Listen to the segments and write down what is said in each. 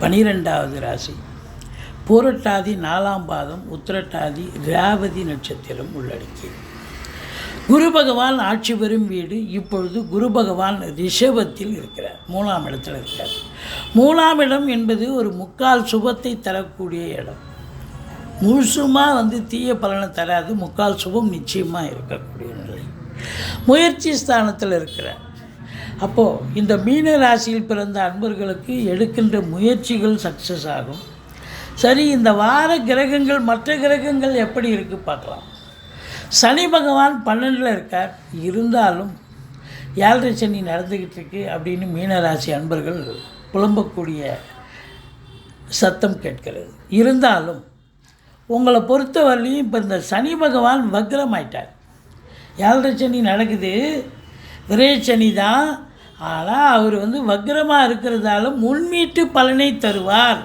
பனிரெண்டாவது ராசி. பூரட்டாதி நாலாம் பாதம் உத்திரட்டாதி ரேவதி நட்சத்திரம் உள்ளடக்கி. குரு பகவான் ஆட்சி பெறும் வீடு இப்பொழுது குரு பகவான் ரிஷபத்தில் இருக்கிறார் மூணாம் இடத்தில் இருக்கிறார். மூணாம் இடம் என்பது ஒரு முக்கால் சுபத்தை தரக்கூடிய இடம். முழுசுமாக வந்து தீய பலனை தராது முக்கால் சுபம் நிச்சயமாக இருக்கக்கூடிய நிலை. முயற்சி ஸ்தானத்தில் இருக்கிறார். அப்போது இந்த மீன ராசியில் பிறந்த அன்பர்களுக்கு எடுக்கின்ற முயற்சிகள் சக்ஸஸ் ஆகும். சரி இந்த வார கிரகங்கள் மற்ற கிரகங்கள் எப்படி இருக்குது பார்க்கலாம். சனி பகவான் பன்னெண்டில் இருக்கார். இருந்தாலும் ஏழரை சனி நடந்துக்கிட்டு இருக்கு அப்படின்னு மீனராசி அன்பர்கள் புலம்பக்கூடிய சத்தம் கேட்கிறது. இருந்தாலும் உங்களை பொறுத்தவரையும் இப்போ இந்த சனி பகவான் வக்ரமாயிட்டார். ஏழரை சனி நடக்குது. விரயச்சனி தான் ஆனால் அவர் வந்து வக்ரமாக இருக்கிறதால முன்மீட்டு பலனை தருவார்.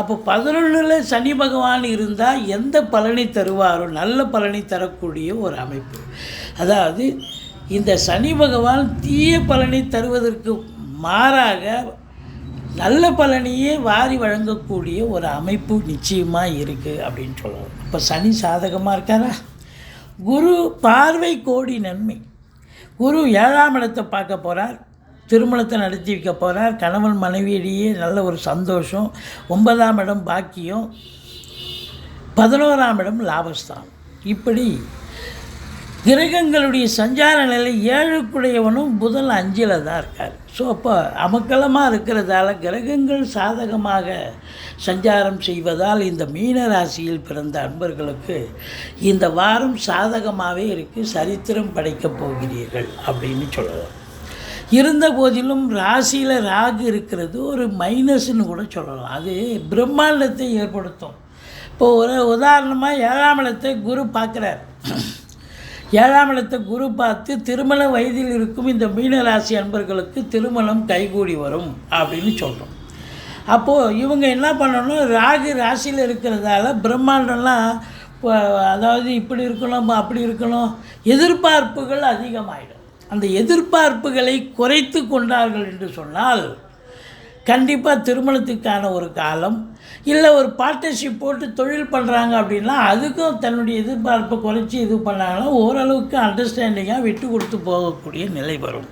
அப்போ பதினொன்றில் சனி பகவான் இருந்தால் எந்த பலனை தருவாரோ நல்ல பலனை தரக்கூடிய ஒரு அமைப்பு. அதாவது இந்த சனி பகவான் தீய பலனை தருவதற்கு மாறாக நல்ல பலனையே வாரி வழங்கக்கூடிய ஒரு அமைப்பு நிச்சயமாக இருக்குது அப்படின்னு சொல்லலாம் இப்போ சனி சாதகமாக இருக்காரா? குரு பார்வை கோடி நன்மை. குரு ஏழாம் இடத்தை பார்க்க போகிறார் திருமணத்தை நடத்தி வைக்க போகிறார் கணவன் மனைவியிடையே நல்ல ஒரு சந்தோஷம். ஒன்பதாம் இடம் பாக்கியம். பதினோராம் இடம் லாபஸ்தான் இப்படி கிரகங்களுடைய சஞ்சார நிலை ஏழுக்குடையவனும் புதன் அஞ்சில் தான் இருக்கார். ஸோ அப்போ அமக்கலமாக இருக்கிறதால கிரகங்கள் சாதகமாக சஞ்சாரம் செய்வதால் இந்த மீன ராசியில் பிறந்த அன்பர்களுக்கு இந்த வாரம் சாதகமாகவே இருக்குது சரித்திரம் படைக்கப் போகிறீர்கள் அப்படின்னு சொல்லலாம். இருந்த போதிலும் ராசியில் ராகு இருக்கிறது ஒரு மைனஸ்ன்னு கூட சொல்லலாம். அது பிரம்மாண்டத்தை ஏற்படுத்தும். இப்போ ஒரு உதாரணமாக ஏழாம் இடத்தை குரு பார்க்குறார். ஏழாம் இடத்தை குரு பார்த்து திருமண வயதில் இருக்கும் இந்த மீனராசி அன்பர்களுக்கு திருமணம் கைகூடி வரும் அப்படின்னு சொல்கிறோம் அப்போது இவங்க என்ன பண்ணணும்? ராகு ராசியில் இருக்கிறதால பிரம்மாண்டம்லாம் இப்போ அதாவது இப்படி இருக்கணும் அப்படி இருக்கணும் எதிர்பார்ப்புகள் அதிகமாகிடும் அந்த எதிர்பார்ப்புகளை குறைத்து கொண்டார்கள் என்று சொன்னால் கண்டிப்பாக திருமணத்துக்கான ஒரு காலம் இல்லை ஒரு பார்ட்னர்ஷிப் போட்டு தொழில் பண்ணுறாங்க அப்படின்னா அதுக்கும் தன்னுடைய எதிர்பார்ப்பை குறைச்சி இது பண்ணாங்கன்னா ஓரளவுக்கு அண்டர்ஸ்டாண்டிங்காக விட்டு கொடுத்து போகக்கூடிய நிலை வரும்.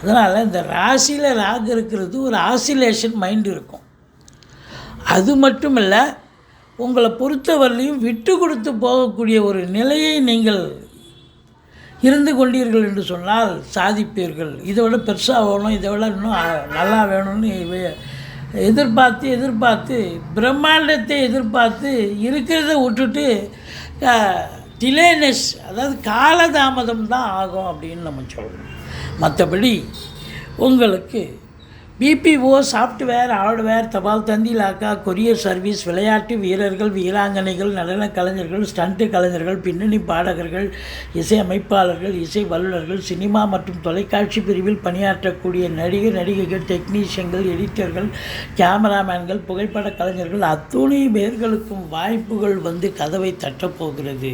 அதனால் இந்த ராசியில் ராகு இருக்கிறது ஒரு ஆசிலேஷன் மைண்ட் இருக்கும். அது மட்டும் இல்லை உங்களை பொறுத்தவரையிலையும் விட்டு கொடுத்து போகக்கூடிய ஒரு நிலையை நீங்கள் இருந்து கொண்டீர்கள் என்று சொன்னால் சாதிப்பீர்கள். இதை விட பெருசாக வேணும் இதை விட இன்னும் நல்லா வேணும்னு எதிர்பார்த்து எதிர்பார்த்து பிரம்மாண்டத்தை எதிர்பார்த்து இருக்கிறத விட்டுட்டு டிலேனஸ் அதாவது காலதாமதம் தான் ஆகும் அப்படின்னு நம்ம சொல்லணும் மற்றபடி உங்களுக்கு பிபிஓ சாஃப்ட்வேர் ஹார்ட்வேர் தபால் தந்தி லாக்கா கொரியர் சர்வீஸ் விளையாட்டு வீரர்கள் வீராங்கனைகள் நடன கலைஞர்கள் ஸ்டண்ட்டு கலைஞர்கள் பின்னணி பாடகர்கள் இசை அமைப்பாளர்கள் இசை வல்லுநர்கள் சினிமா மற்றும் தொலைக்காட்சி பிரிவில் பணியாற்றக்கூடிய நடிகர் நடிகைகள் டெக்னீஷியன்கள் எடிட்டர்கள் கேமராமேன்கள் புகைப்பட கலைஞர்கள் அத்துணை பேர்களுக்கும் வாய்ப்புகள் வந்து கதவை தட்டப்போகிறது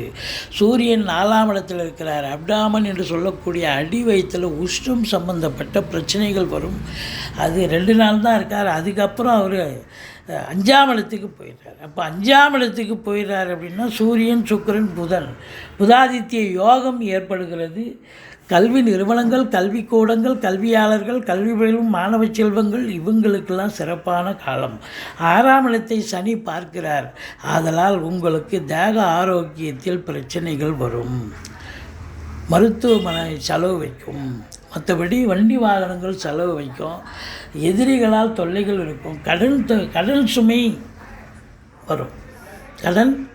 சூரியன் நாலாம் இடத்தில் இருக்கிறார். அப்டாமன் என்று சொல்லக்கூடிய அடி வயிற்றில் உஷ்ணம் சம்பந்தப்பட்ட பிரச்சனைகள் வரும். அது அது ரெண்டு நாள் தான் இருக்கார். அதுக்கப்புறம் அவர் அஞ்சாம் இடத்துக்கு போயிடுறார் அப்போ அஞ்சாம் இடத்துக்கு போயிடுறார் அப்படின்னா சூரியன் சுக்கரன் புதன். புதாதித்ய யோகம் ஏற்படுகிறது. கல்வி நிறுவனங்கள் கல்விக்கூடங்கள் கல்வியாளர்கள் கல்வி பயிலும் மாணவ செல்வங்கள் இவங்களுக்கெல்லாம் சிறப்பான காலம். ஆறாம் இடத்தை சனி பார்க்கிறார். ஆதலால் உங்களுக்கு தேக ஆரோக்கியத்தில் பிரச்சனைகள் வரும். மருத்துவமனை செலவு வைக்கும். மற்றபடி வண்டி வாகனங்கள் செலவு வைக்கும். எதிரிகளால் தொல்லைகள் இருக்கும். கடன் கடன் சுமை வரும். கடன்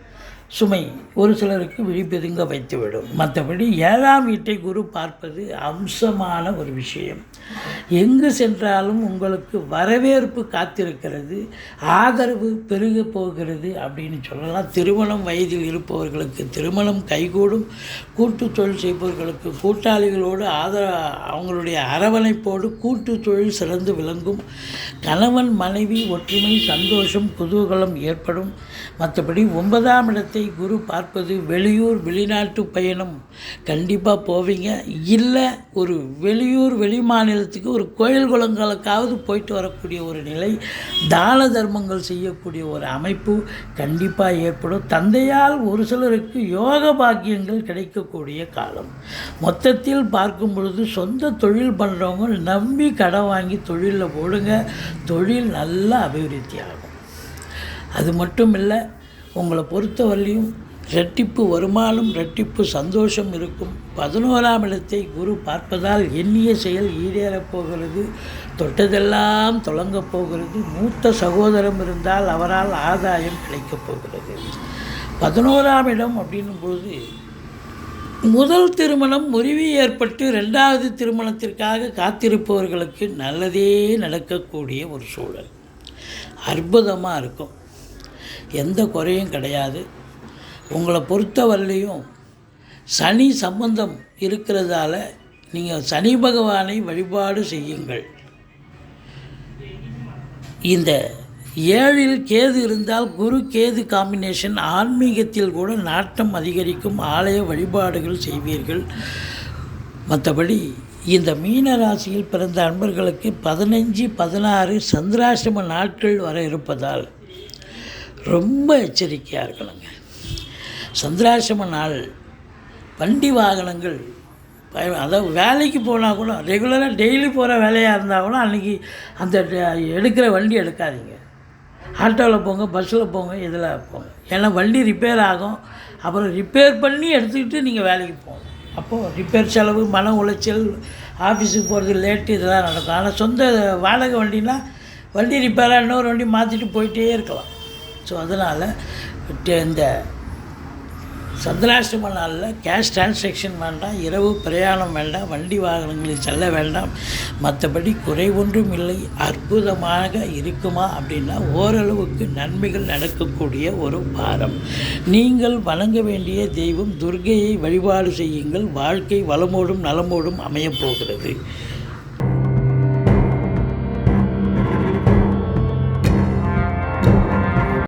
சுமை ஒரு சிலருக்கு விழிப்பெதுங்க வைத்துவிடும். மற்றபடி ஏழாம் வீட்டை குரு பார்ப்பது அம்சமான ஒரு விஷயம். எங்கு சென்றாலும் உங்களுக்கு வரவேற்பு காத்திருக்கிறது ஆதரவு பெருக போகிறது அப்படின்னு சொல்லலாம். திருமணம் வயதில் இருப்பவர்களுக்கு திருமணம் கைகூடும். கூட்டு தொழில் செய்பவர்களுக்கு கூட்டாளிகளோடு ஆதர அவங்களுடைய அரவணைப்போடு கூட்டு தொழில் சிறந்து விளங்கும். கணவன் மனைவி ஒற்றுமை சந்தோஷம் குதூகலம் ஏற்படும். மற்றபடி ஒன்பதாம் இடத்தை குரு பார்ப்பது வெளியூர் வெளிநாட்டு பயணம் கண்டிப்பாக போவீங்க. இல்லை ஒரு வெளியூர் வெளி மாநிலத்துக்கு ஒரு கோயில் குளங்களுக்காவது போயிட்டு வரக்கூடிய ஒரு நிலை தான தர்மங்கள் செய்யக்கூடிய ஒரு அமைப்பு கண்டிப்பாக ஏற்படும். தந்தையால் ஒரு சிலருக்கு யோக பாக்கியங்கள் கிடைக்கக்கூடிய காலம். மொத்தத்தில் பார்க்கும் பொழுது சொந்த தொழில் பண்ணுறவங்க நம்பி கடன் வாங்கி தொழிலில் போடுங்க. தொழில் நல்லா அபிவிருத்தி ஆகும் அது மட்டும் இல்லை உங்களை பொறுத்தவரையிலையும் இரட்டிப்பு வருமானம் ரெட்டிப்பு சந்தோஷம் இருக்கும். பதினோராம் இடத்தை குரு பார்ப்பதால் எண்ணிய செயல் ஈடேறப் போகிறது. தொட்டதெல்லாம் தொடங்கப் போகிறது. மூத்த சகோதரம் இருந்தால் அவரால் ஆதாயம் கிடைக்கப் போகிறது. பதினோராம் இடம் அப்படின்னும் பொழுது முதல் திருமணம் முறிவு ஏற்பட்டு ரெண்டாவது திருமணத்திற்காக காத்திருப்பவர்களுக்கு நல்லதே நடக்கக்கூடிய ஒரு சூழல். அற்புதமாக இருக்கும். எந்த குறையும் கிடையாது. உங்களை பொறுத்தவரையிலையும் சனி சம்பந்தம் இருக்கிறதால நீங்கள் சனி பகவானை வழிபாடு செய்யுங்கள். இந்த ஏழில் கேது இருந்தால் குரு கேது காம்பினேஷன் ஆன்மீகத்தில் கூட நாட்டம் அதிகரிக்கும் ஆலய வழிபாடுகள் செய்வீர்கள். மற்றபடி இந்த மீன ராசியில் பிறந்த அன்பர்களுக்கு பதினஞ்சு பதினாறு சந்திராசிரம நாட்கள் வர இருப்பதால் ரொம்ப எச்சரிக்கையாக இருக்கணுங்க. சந்திராசிரம நாள் வண்டி வாகனங்கள் பய- அதாவது வேலைக்கு போனால் கூட ரெகுலராக டெய்லி போகிற வேலையாக இருந்தால் கூட அன்றைக்கி அந்த எடுக்கிற வண்டி எடுக்காதீங்க. ஆட்டோவில் போங்க பஸ்ஸில் போங்க இதில் போங்க. ஏன்னா வண்டி ரிப்பேர் ஆகும். அப்புறம் ரிப்பேர் பண்ணி எடுத்துக்கிட்டு நீங்கள் வேலைக்கு போகணும் அப்போது ரிப்பேர் செலவு மன உளைச்சல் ஆஃபீஸுக்கு போகிறது லேட்டு இதெல்லாம் நடக்கும். ஆனால் சொந்த வாடகை வண்டினா வண்டி ரிப்பேராக இன்னொரு வண்டி மாற்றிட்டு போயிட்டே இருக்கலாம். ஸோ அதனால் இந்த சந்திராஷ்டம நாளில் கேஷ் டிரான்சாக்ஷன் வேண்டாம் இரவு பிரயாணம் வேண்டாம் வண்டி வாகனங்களில் செல்ல வேண்டாம். மற்றபடி குறை ஒன்றும் இல்லை. அற்புதமாக இருக்குமா அப்படின்னா ஓரளவுக்கு நன்மைகள் நடக்கக்கூடிய ஒரு வாரம் நீங்கள் வணங்க வேண்டிய தெய்வம் துர்கையை வழிபாடு செய்யுங்கள். வாழ்க்கை வளமோடும் நலமோடும் அமையப் போகிறது.